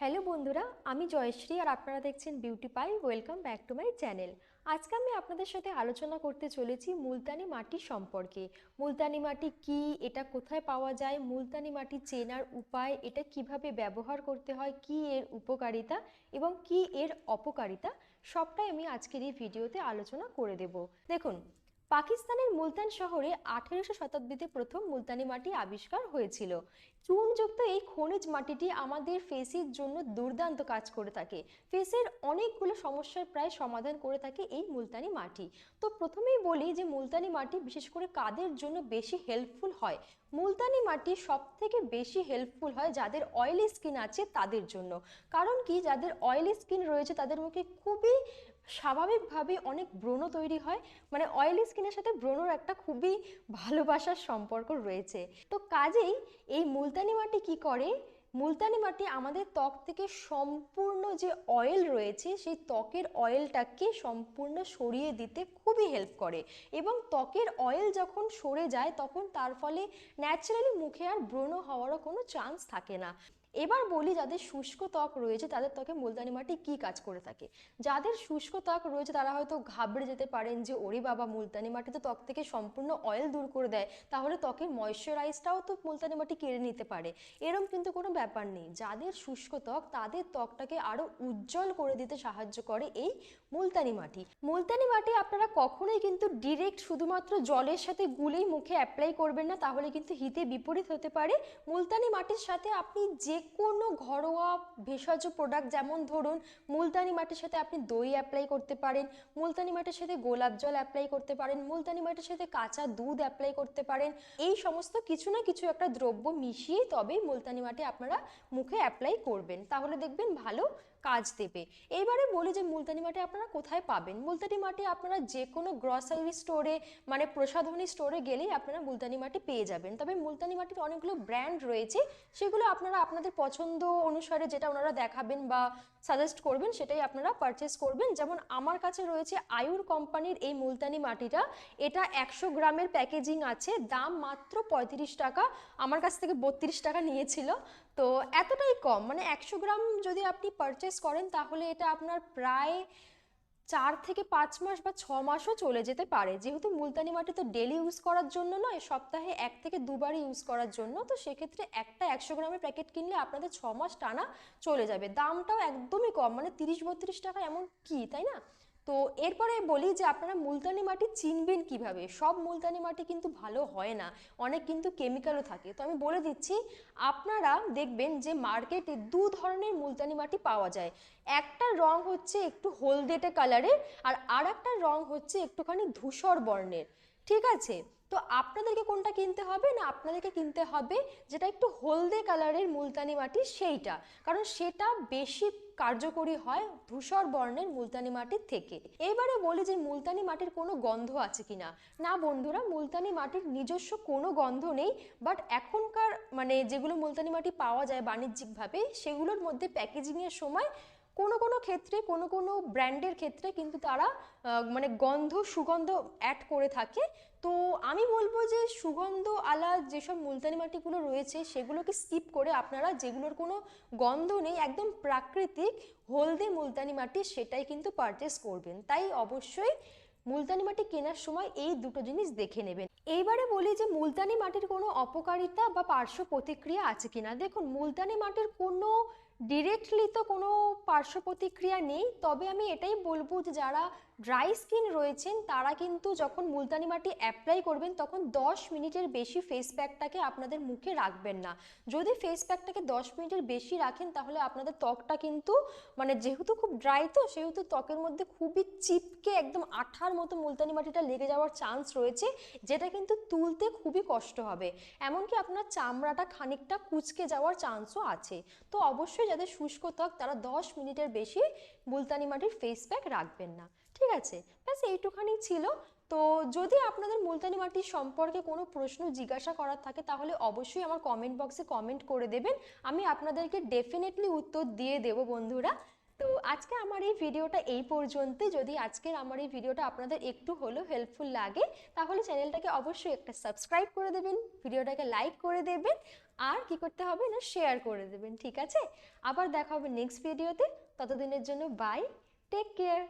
Hello বন্ধুরা, আমি জয়শ্রী আর আপনারা দেখছেন Beauty Pie welcome back to my channel আজকে আমি আপনাদের সাথে আলোচনা করতে চলেছি মুলতানি মাটি সম্পর্কে। মুলতানি মাটি কি, এটা কোথায় পাওয়া যায়, মুলতানি মাটি চেনার উপায়, এটা কীভাবে ব্যবহার করতে হয়, কি এর উপকারিতা এবং কি এর অপকারিতা, সবটাই আমি আজকের এই ভিডিওতে আলোচনা করে দেব। দেখুন পাকিস্তানের মুলতান শহরে আঠেরোশো শতাব্দীতে প্রথম মুলতানি মাটি আবিষ্কার হয়েছিল। চুনযুক্ত এই খনিজ মাটিটি আমাদের ফেসের জন্য দুর্দান্ত কাজ করে থাকে। ফেসের অনেকগুলো সমস্যার প্রায় সমাধান করে থাকে এই মুলতানি মাটি। তো প্রথমেই বলি যে মুলতানি মাটি বিশেষ করে কাদের জন্য বেশি হেল্পফুল হয়? মুলতানি মাটি সব থেকে বেশি হেল্পফুল হয় যাদের অয়েলি স্কিন আছে তাদের জন্য। কারণ কি? যাদের অয়েলি স্কিন রয়েছে তাদের মুখে খুবই স্বাভাবিকভাবে অনেক ব্রণ তৈরি হয়। মানে অয়েলি স্কিনের সাথে ব্রণর একটা খুবই ভালোবাসার সম্পর্ক রয়েছে। তো কাজেই এই মুলতানি মাটি কি করে? মুলতানি মাটি আমাদের ত্বক থেকে সম্পূর্ণ যে অয়েল রয়েছে, সেই ত্বকের অয়েলটাকে সম্পূর্ণ সরিয়ে দিতে খুবই হেল্প করে। এবং ত্বকের অয়েল যখন সরে যায়, তখন তার ফলে ন্যাচারালি মুখে আর ব্রণ হওয়ারও কোনো চান্স থাকে না। এবার বলি যাদের শুষ্ক ত্বক রয়েছে, তাদের ত্বকে মুলতানি মাটি কি কাজ করে থাকে? যাদের শুষ্ক ত্বক রয়েছে, তারা হয়তো ঘাবড়ে যেতে পারেন যে, ওরে বাবা, মুলতানি মাটি তো ত্বক থেকে সম্পূর্ণ অয়েল দূর করে দেয়। তাহলে ত্বকের ময়শ্চারাইজটাও তো মুলতানি মাটি কেড়ে নিতে পারে। এরম কিন্তু কোনো ব্যাপার নেই। যাদের শুষ্ক ত্বক, তাদের ত্বকটাকে আরও উজ্জ্বল করে দিতে সাহায্য করে এই মুলতানি মাটি। মুলতানি মাটি আপনারা কখনোই কিন্তু ডিরেক্ট শুধুমাত্র জলের সাথে গুলেই মুখে অ্যাপ্লাই করবেন না, তাহলে কিন্তু হিতে বিপরীত হতে পারে। মুলতানি মাটির সাথে আপনি যে কোনো ঘরোয়া ভেষজ প্রোডাক্ট যেমন ধরুন মুলতানি মাটির সাথে আপনি দই অ্যাপ্লাই করতে পারেন, মুলতানি মাটির সাথে গোলাপ জল অ্যাপ্লাই করতে পারেন, মুলতানি মাটির সাথে কাঁচা দুধ অ্যাপ্লাই করতে পারেন, এই সমস্ত কিছু না কিছু একটা দ্রব্য মিশিয়ে তবেই মুলতানি মাটি আপনারা মুখে অ্যাপ্লাই করবেন। তাহলে দেখবেন ভালো কাজ দেবে। এইবারে বলি যে মুলতানি মাটি আপনারা কোথায় পাবেন? মুলতানি মাটি আপনারা যে কোনো গ্রসারি স্টোরে মানে প্রসাধনী স্টোরে গেলেই আপনারা মুলতানি মাটি পেয়ে যাবেন। তবে মুলতানি মাটির অনেকগুলো ব্র্যান্ড রয়েছে, সেগুলো আপনারা আপনাদের পছন্দ অনুসারে যেটা ওনারা দেখাবেন বা সাজেস্ট করবেন, সেটাই আপনারা পারচেস করবেন। যেমন আমার কাছে রয়েছে আয়ুর কোম্পানির এই মুলতানি মাটিটা। এটা একশো গ্রামের প্যাকেজিং আছে, দাম মাত্র পঁয়ত্রিশ টাকা, আমার কাছ থেকে বত্রিশ টাকা নিয়েছিল। তো এতটাই কম মানে একশো গ্রাম যদি আপনি পারচেস করেন, তাহলে এটা আপনার প্রায় চার থেকে পাঁচ মাস বা ছ মাসও চলে যেতে পারে। যেহেতু মুলতানি মাটি তো ডেলি ইউজ করার জন্য নয়, সপ্তাহে এক থেকে দুবার ইউজ করার জন্য, তো সেক্ষেত্রে একটা একশো গ্রামের প্যাকেট কিনলে আপনাদের ছ মাস টানা চলে যাবে। দামটাও একদমই কম মানে তিরিশ বত্রিশ টাকা এমন কি, তাই না? তো এরপরে বলি যে আপনারা মুলতানি মাটি চিনবেন কীভাবে? সব মুলতানি মাটি কিন্তু ভালো হয় না। অনেক কিন্তু কেমিক্যালও থাকে। তো আমি বলে দিচ্ছি, আপনারা দেখবেন যে মার্কেটে দু ধরনের মুলতানি মাটি পাওয়া যায়। একটা রং হচ্ছে একটু হলদেটে কালারের আর আর একটা রং হচ্ছে একটুখানি ধূসর বর্ণের। ঠিক আছে? তো আপনাদেরকে কোনটা কিনতে হবে না আপনাদেরকে কিনতে হবে যেটা একটু হলদে কালারের মুলতানি মাটি সেইটা। কারণ সেটা বেশি কার্যকরী হয় ধূসর বর্ণের মুলতানি মাটির থেকে। এবারে বলি যে মুলতানি মাটির কোনো গন্ধ আছে কিনা। না বন্ধুরা, মুলতানি মাটির নিজস্ব কোনো গন্ধ নেই বাট এখনকার মানে যেগুলো মুলতানি মাটি পাওয়া যায় বাণিজ্যিকভাবে, সেগুলোর মধ্যে প্যাকেজিংয়ের সময় কোনো কোনো ক্ষেত্রে, কোনো কোনো ব্র্যান্ডের ক্ষেত্রে কিন্তু তারা মানে গন্ধ, সুগন্ধ অ্যাড করে থাকে। তো আমি বলব যে সুগন্ধ আলা যেসব মুলতানি মাটিগুলো রয়েছে, সেগুলোকে স্কিপ করে আপনারা যেগুলোর কোনো গন্ধ নেই, একদম প্রাকৃতিক, হলদে মুলতানি মাটি, সেটাই কিন্তু পারচেস করবেন। তাই অবশ্যই মুলতানি মাটি কেনার সময় এই দুটো জিনিস দেখে নেবেন। এইবারে বলি যে মুলতানি মাটির কোনো অপকারিতা বা পার্শ্ব প্রতিক্রিয়া আছে কিনা। দেখুন, মুলতানি মাটির কোনো ডিরেক্টলি তো কোনো পার্শ্ব প্রতিক্রিয়া নেই, তবে আমি এটাই বলব যে যারা ড্রাই স্কিন রয়েছেন, তারা কিন্তু যখন মুলতানি মাটি অ্যাপ্লাই করবেন, তখন দশ মিনিটের বেশি ফেস প্যাকটাকে আপনাদের মুখে রাখবেন না। যদি ফেস প্যাকটাকে দশ মিনিটের বেশি রাখেন, তাহলে আপনাদের ত্বকটা কিন্তু মানে যেহেতু খুব ড্রাই তো, সেহেতু ত্বকের মধ্যে খুবই চিপকে একদম আঠার মতো মুলতানি মাটিটা লেগে যাওয়ার চান্স রয়েছে, যেটা কিন্তু তুলতে খুবই কষ্ট হবে। এমনকি আপনার চামড়াটা খানিকটা কুচকে যাওয়ার চান্সও আছে। তো অবশ্যই যাদের শুষ্ক ত্বক, তারা দশ মিনিটের বেশি মুলতানি মাটির ফেস প্যাক রাখবেন না। ঠিক আছে? ব্যাস এইটুখানি ছিল। তো যদি আপনাদের মুলতানি মাটির সম্পর্কে কোনো প্রশ্ন জিজ্ঞাসা করার থাকে, তাহলে অবশ্যই আমার কমেন্ট বক্সে কমেন্ট করে দেবেন। আমি আপনাদেরকে ডেফিনেটলি উত্তর দিয়ে দেব বন্ধুরা। তো আজকে আমার এই ভিডিওটা এই পর্যন্ত যদি আজকের আমার এই ভিডিওটা আপনাদের একটু হলেও হেল্পফুল লাগে, তাহলে চ্যানেলটাকে অবশ্যই একটা সাবস্ক্রাইব করে দেবেন, ভিডিওটাকে লাইক করে দেবেন, আর কি করতে হবে না শেয়ার করে দেবেন, ঠিক আছে? আবার দেখা হবে নেক্সট ভিডিওতে ততদিনের জন্য বাই টেক কেয়ার